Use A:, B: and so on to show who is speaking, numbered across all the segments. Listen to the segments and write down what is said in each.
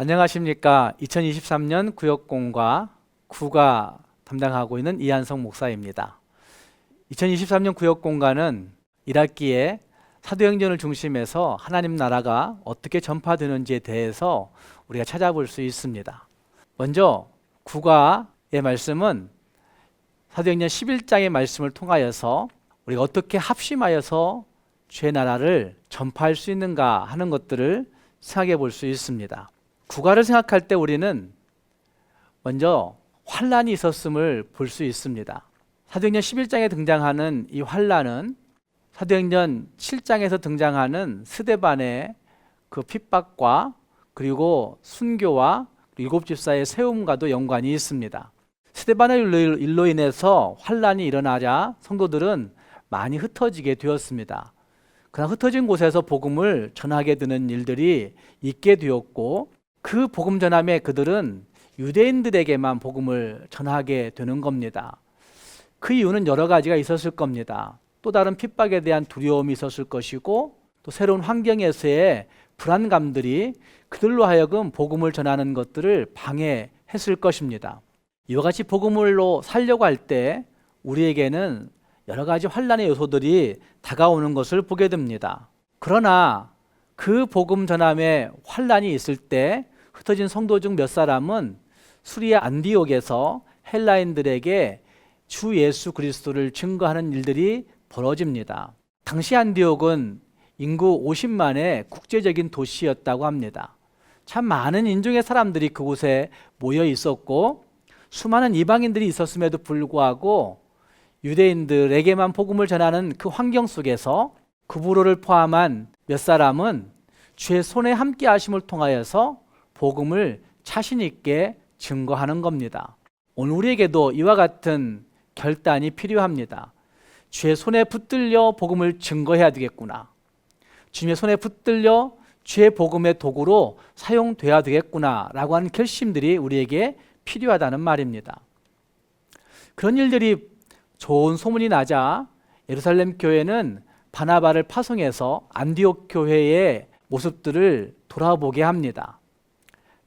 A: 안녕하십니까. 2023년 구역공과 구가 담당하고 있는 이한성 목사입니다. 2023년 구역공과는 1학기에 사도행전을 중심해서 하나님 나라가 어떻게 전파되는지에 대해서 우리가 찾아볼 수 있습니다. 먼저 구가의 말씀은 사도행전 11장의 말씀을 통하여서 우리가 어떻게 합심하여서 죄 나라를 전파할 수 있는가 하는 것들을 생각해 볼 수 있습니다. 국가를 생각할 때 우리는 먼저 환란이 있었음을 볼 수 있습니다. 사도행전 11장에 등장하는 이 환란은 사도행전 7장에서 등장하는 스데반의 그 핍박과 그리고 순교와 일곱 집사의 세움과도 연관이 있습니다. 스데반의 일로, 인해서 환란이 일어나자 성도들은 많이 흩어지게 되었습니다. 그러나 흩어진 곳에서 복음을 전하게 되는 일들이 있게 되었고 그 복음 전함에 그들은 유대인들에게만 복음을 전하게 되는 겁니다. 그 이유는 여러 가지가 있었을 겁니다. 또 다른 핍박에 대한 두려움이 있었을 것이고 또 새로운 환경에서의 불안감들이 그들로 하여금 복음을 전하는 것들을 방해했을 것입니다. 이와 같이 복음을로 살려고 할 때 우리에게는 여러 가지 환란의 요소들이 다가오는 것을 보게 됩니다. 그러나 그 복음 전함에 환란이 있을 때 흩어진 성도 중 몇 사람은 수리아 안디옥에서 헬라인들에게 주 예수 그리스도를 증거하는 일들이 벌어집니다. 당시 안디옥은 인구 50만의 국제적인 도시였다고 합니다. 참 많은 인종의 사람들이 그곳에 모여 있었고 수많은 이방인들이 있었음에도 불구하고 유대인들에게만 복음을 전하는 그 환경 속에서 구부로를 포함한 몇 사람은 주의 손에 함께 하심을 통하여서 복음을 자신 있게 증거하는 겁니다. 오늘 우리에게도 이와 같은 결단이 필요합니다. 주의 손에 붙들려 복음을 증거해야 되겠구나. 주님의 손에 붙들려 주의 복음의 도구로 사용돼야 되겠구나라고 하는 결심들이 우리에게 필요하다는 말입니다. 그런 일들이 좋은 소문이 나자 예루살렘 교회는 바나바를 파송해서 안디옥 교회의 모습들을 돌아보게 합니다.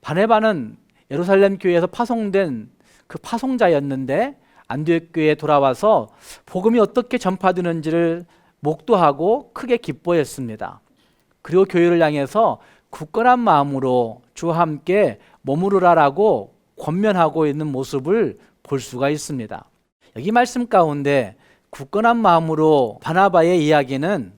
A: 바네바는 예루살렘 교회에서 파송된 그 파송자였는데 안디옥 교회에 돌아와서 복음이 어떻게 전파되는지를 목도하고 크게 기뻐했습니다. 그리고 교회를 향해서 굳건한 마음으로 주와 함께 머무르라라고 권면하고 있는 모습을 볼 수가 있습니다. 여기 말씀 가운데 굳건한 마음으로 바나바의 이야기는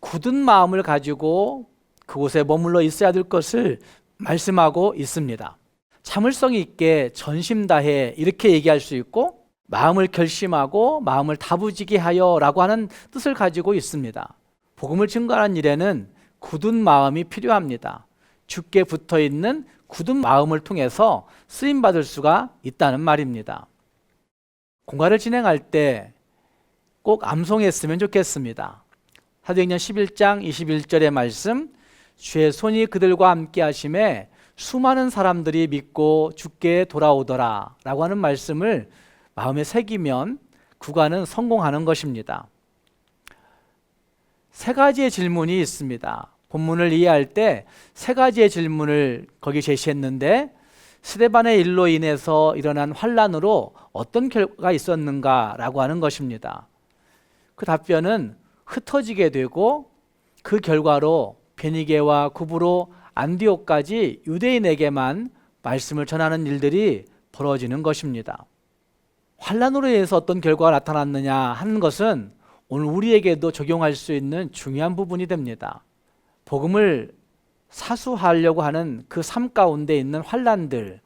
A: 굳은 마음을 가지고 그곳에 머물러 있어야 될 것을 말씀하고 있습니다. 참을성 있게 전심 다해 이렇게 얘기할 수 있고 마음을 결심하고 마음을 다부지게 하여라고 하는 뜻을 가지고 있습니다. 복음을 증거하는 일에는 굳은 마음이 필요합니다. 죽게 붙어 있는 굳은 마음을 통해서 쓰임 받을 수가 있다는 말입니다. 공과를 진행할 때 꼭 암송했으면 좋겠습니다. 사도행전 11장 21절의 말씀 주의 손이 그들과 함께 하심에 수많은 사람들이 믿고 죽게 돌아오더라 라고 하는 말씀을 마음에 새기면 구간은 성공하는 것입니다. 세 가지의 질문이 있습니다. 본문을 이해할 때 세 가지의 질문을 거기 제시했는데 스데반의 일로 인해서 일어난 환란으로 어떤 결과가 있었는가라고 하는 것입니다. 그 답변은 흩어지게 되고 그 결과로 베니게와 구브로 안디옥까지 유대인에게만 말씀을 전하는 일들이 벌어지는 것입니다. 환란으로 인해서 어떤 결과가 나타났느냐 하는 것은 오늘 우리에게도 적용할 수 있는 중요한 부분이 됩니다. 복음을 사수하려고 하는 그 삶 가운데 있는 환란들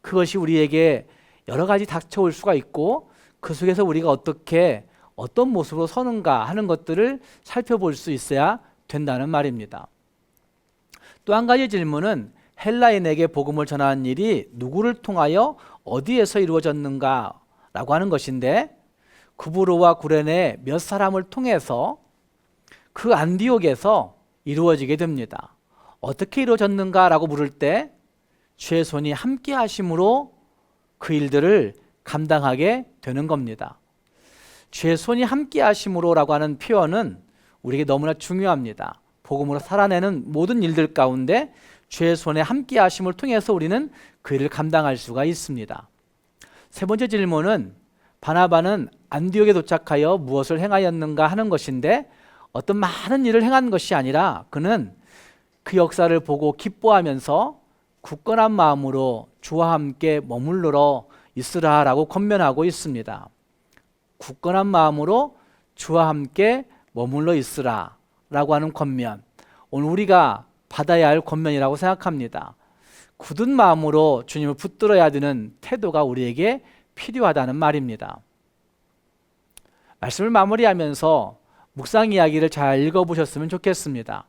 A: 그것이 우리에게 여러 가지 닥쳐올 수가 있고 그 속에서 우리가 어떻게 어떤 모습으로 서는가 하는 것들을 살펴볼 수 있어야 된다는 말입니다. 또 한 가지 질문은 헬라인에게 복음을 전하는 일이 누구를 통하여 어디에서 이루어졌는가 라고 하는 것인데 구브로와 구레네 몇 사람을 통해서 그 안디옥에서 이루어지게 됩니다. 어떻게 이루어졌는가 라고 물을 때 주의 손이 함께 하심으로 그 일들을 감당하게 되는 겁니다. 주의 손이 함께 하심으로라고 하는 표현은 우리에게 너무나 중요합니다. 복음으로 살아내는 모든 일들 가운데 주의 손에 함께 하심을 통해서 우리는 그 일을 감당할 수가 있습니다. 세 번째 질문은 바나바는 안디옥에 도착하여 무엇을 행하였는가 하는 것인데 어떤 많은 일을 행한 것이 아니라 그는 그 역사를 보고 기뻐하면서 굳건한 마음으로 주와 함께 머물러 있으라라고 권면하고 있습니다. 굳건한 마음으로 주와 함께 머물러 있으라 라고 하는 권면. 오늘 우리가 받아야 할 권면이라고 생각합니다. 굳은 마음으로 주님을 붙들어야 되는 태도가 우리에게 필요하다는 말입니다. 말씀을 마무리하면서 묵상 이야기를 잘 읽어보셨으면 좋겠습니다.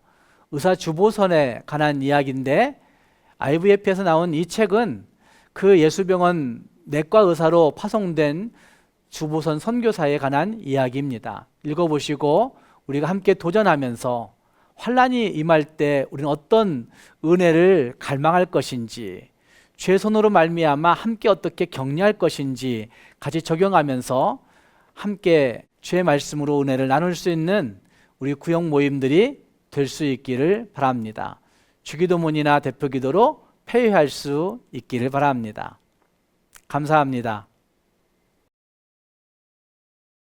A: 의사 주보선에 관한 이야기인데 IVF에서 나온 이 책은 그 예수병원 내과 의사로 파송된 주보선 선교사에 관한 이야기입니다. 읽어보시고 우리가 함께 도전하면서 환란이 임할 때 우리는 어떤 은혜를 갈망할 것인지 죄 손으로 말미암아 함께 어떻게 격려할 것인지 같이 적용하면서 함께 주의 말씀으로 은혜를 나눌 수 있는 우리 구역 모임들이 될 수 있기를 바랍니다. 주기도문이나 대표기도로 폐회할 수 있기를 바랍니다. 감사합니다.